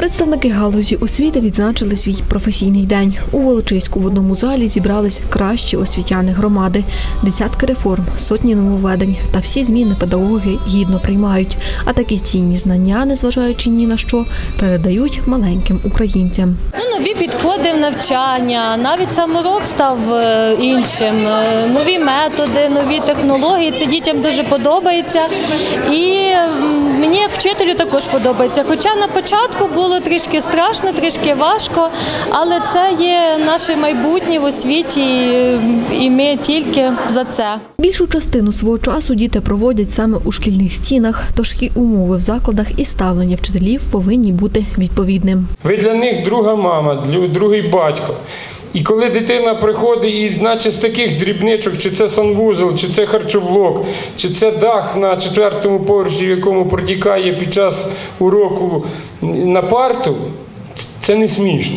Представники галузі освіти відзначили свій професійний день. У Волочиську в одному залі зібрались кращі освітяни громади, десятки реформ, сотні нововведень та всі зміни педагоги гідно приймають. А такі цінні знання, незважаючи ні на що, передають маленьким українцям. Ну, нові підходи в навчання, навіть сам урок став е, іншим. Е, Нові методи, нові технології. Це дітям дуже подобається. І вчителю також подобається. Хоча на початку було трішки страшно, трішки важко, але це є наше майбутнє в освіті, і ми тільки за це. Більшу частину свого часу діти проводять саме у шкільних стінах, тож і умови в закладах і ставлення вчителів повинні бути відповідним. Ви для них друга мама, другий батько. І коли дитина приходить, і наче з таких дрібничок, чи це санвузол, чи це харчоблок, чи це дах на четвертому поверсі, в якому протікає під час уроку на парту, це не смішно.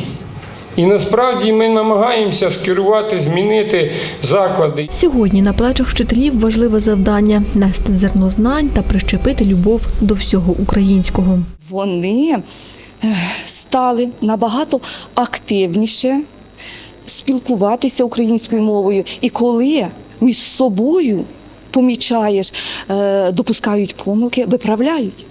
І насправді ми намагаємося скерувати, змінити заклади. Сьогодні на плечах вчителів важливе завдання нести зерно знань та прищепити любов до всього українського. вони е, стали набагато активніше спілкуватися українською мовою. І коли між собою помічаєш, е, допускають помилки, виправляють.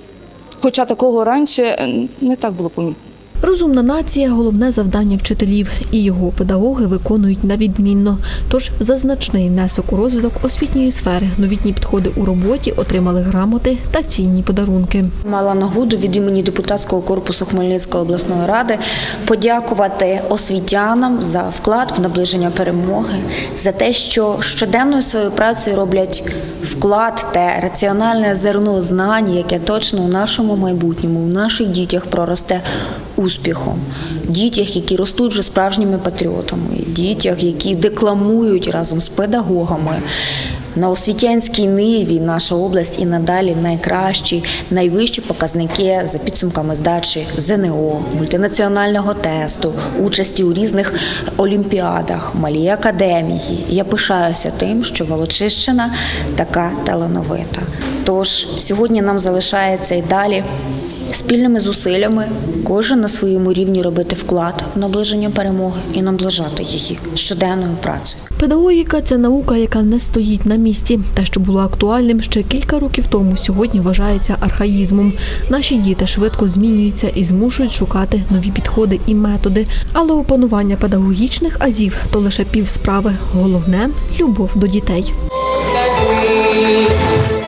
Хоча такого раніше е, не так було помітно. Розумна нація головне завдання вчителів, і його педагоги виконують на відмінно. Тож за значний внесок у розвиток освітньої сфери, новітні підходи у роботі отримали грамоти та цінні подарунки. Мала нагоду від імені депутатського корпусу Хмельницької обласної ради подякувати освітянам за вклад в наближення перемоги, за те, що щоденною своєю працею роблять вклад те раціональне зерно знань, яке точно у нашому майбутньому, у наших дітях проросте успіхом. Дітях, які ростуть вже справжніми патріотами, дітях, які декламують разом з педагогами. На освітянській ниві наша область і надалі найкращі, найвищі показники за підсумками здачі ЗНО, мультинаціонального тесту, участі у різних олімпіадах, малій академії. Я пишаюся тим, що Волочищина така талановита. Тож сьогодні нам залишається і далі спільними зусиллями кожен на своєму рівні робити вклад в наближення перемоги і наближати її щоденною працею. Педагогіка це наука, яка не стоїть на місці. Те, що було актуальним ще кілька років тому, сьогодні вважається архаїзмом. Наші діти швидко змінюються і змушують шукати нові підходи і методи. Але опанування педагогічних азів то лише пів справи. Головне любов до дітей.